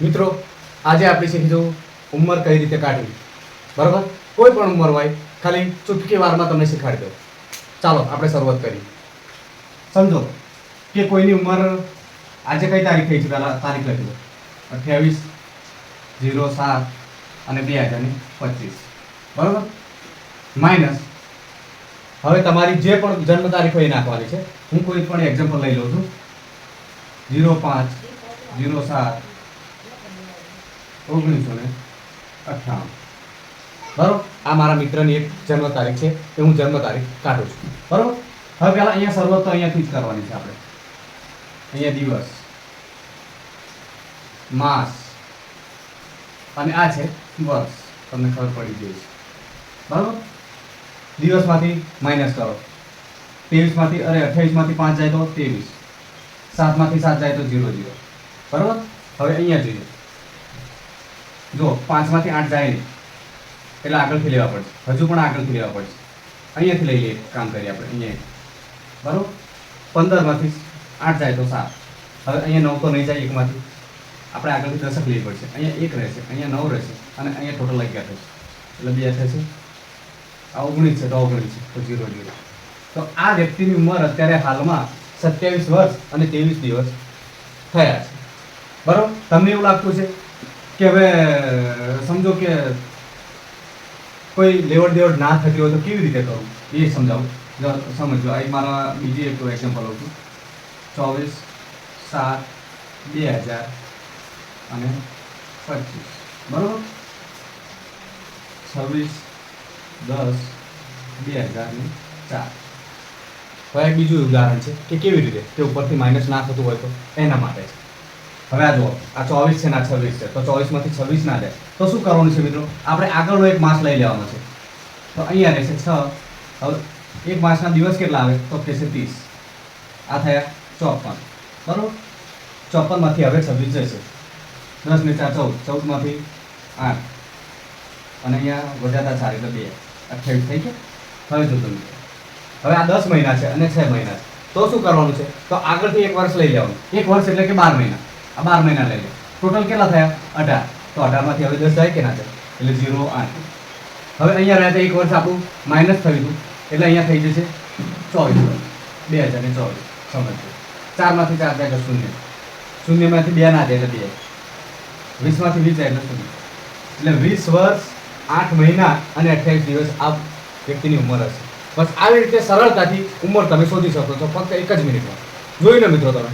મિત્રો, આજે આપણે શીખીશું ઉંમર કઈ રીતે કાઢવી? બરાબર? કોઈ પણ ઉંમર હોય, ખાલી ચૂટકી વારમાં તમને શીખવાડી દો ચાલો, આપણે શરૂઆત કરી સમજો કે કોઈની ઉંમર આજે કઈ તારીખ થઈ છે? પહેલાં તારીખ લખી દો. અઠ્યાવીસ, ઝીરો સાત અને બે હજારની પચીસ. બરાબર? માઇનસ, હવે તમારી જે પણ જન્મ તારીખ હોય એ નાખવાની છે. હું કોઈ પણ એક્ઝામ્પલ લઈ લઉં છું. ઝીરો પાંચ જીરો સાત ઓગણીસો ને અઠ્ઠાણું. બરાબર? આ મારા મિત્રની એક જન્મ તારીખ છે, એ હું જન્મ તારીખ કાઢું છું. બરાબર? હવે પહેલા અહીંયા શરૂઆત તો અહીંયાથી જ કરવાની છે આપણે. અહીંયા દિવસ, માસ, અને આ છે વર્ષ. તમને ખબર પડી ગઈ છે બરાબર? દિવસમાંથી માઇનસ કરો. ત્રેવીસમાંથી, અરે અઠ્યાવીસમાંથી પાંચ જાય તો ત્રેવીસ. સાતમાંથી સાત જાય તો ઝીરો ઝીરો બરાબર? હવે અહીંયા જોઈએ. જો, પાંચમાંથી આઠ જાય નહીં. એટલે આગળથી લેવા પડશે. હજુ પણ આગળથી લેવા પડશે. અહીંયાથી લઈ લઈએ, કામ કરીએ આપણે, અહીંયા. બરાબર? પંદરમાંથી આઠ જાય તો સાત. હવે અહીંયા નવ તો નહીં જાય એકમાંથી. આપણે આગળથી દશક લેવી પડશે. અહીંયા એક રહેશે, અહીંયા નવ રહેશે, અને અહીંયા ટોટલ અગિયાર થશે એટલે બે થશે. આ ઓગણીસ છે, તો ઓગણીસ છે, તો જીરો જીરો તો આ વ્યક્તિની ઉંમર અત્યારે હાલમાં સત્યાવીસ વર્ષ અને ત્રેવીસ દિવસ થયા છે. બરાબર? તમને એવું લાગતું છે કે હવે, સમજો કે કોઈ લેવડ દેવડ ના થતી હોય તો કેવી રીતે કરવું? એ સમજાવું. સમજો, આ મારા બીજી એક એક્ઝામ્પલ હતું ચોવીસ, સાત, બે હજાર અને પચીસ. બરાબર? છવ્વીસ, દસ, બે હજાર ને ચાર. હવે બીજું ઉદાહરણ છે કે કેવી રીતે? તે ઉપરથી માઇનસ ના થતું હોય તો એના માટે છે. હવે આ જુઓ, આ ચોવીસ છે ને આ છવ્વીસ છે. તો ચોવીસમાંથી છવ્વીસ ના જાય. તો શું કરવાનું છે મિત્રો? આપણે આગળનો એક માસ લઈ લેવાનો છે. તો અહીંયા રહેશે છ. હવે એક માસના દિવસ કેટલા આવે? તો કહેશે ત્રીસ. આ થયા ચોપન. બરાબર? ચોપનમાંથી હવે છવ્વીસ જશે. દસ ને ચાર, ચૌદ. ચૌદમાંથી આઠ. અને અહીંયા વધારતા ચાર, એટલે બે. અઠ્યાવીસ થઈ ગયા. હવે જો તમે. હવે આ દસ મહિના છે અને છ મહિના છે. તો શું કરવાનું છે? તો આગળથી એક વર્ષ લઈ લેવાનું. એક વર્ષ એટલે કે બાર મહિના. આ બાર મહિના લઈ લે. ટોટલ કેટલા થયા? અઢાર. તો અઢારમાંથી હવે દસ જાય કે ના થાય એટલે ઝીરો આઠ. હવે અહીંયા રહ્યા હતા એક વર્ષ આપણું માઇનસ થયું હતું એટલે અહીંયા થઈ જશે ચોવીસ. બે હજાર ને ચોવીસ. સમજજો ચારમાંથી ચાર જાય એટલે શૂન્ય. શૂન્યમાંથી બે ના જાય એટલે બે. વીસમાંથી વીસ જાય એટલે શૂન્ય. એટલે વીસ વર્ષ, આઠ મહિના અને અઠ્યાવીસ દિવસ આ વ્યક્તિની ઉંમર હશે. બસ આવી રીતે સરળતાથી ઉંમર તમે શોધી શકો છો. ફક્ત એક જ મિનિટમાં. જોઈ લો મિત્રો તમે?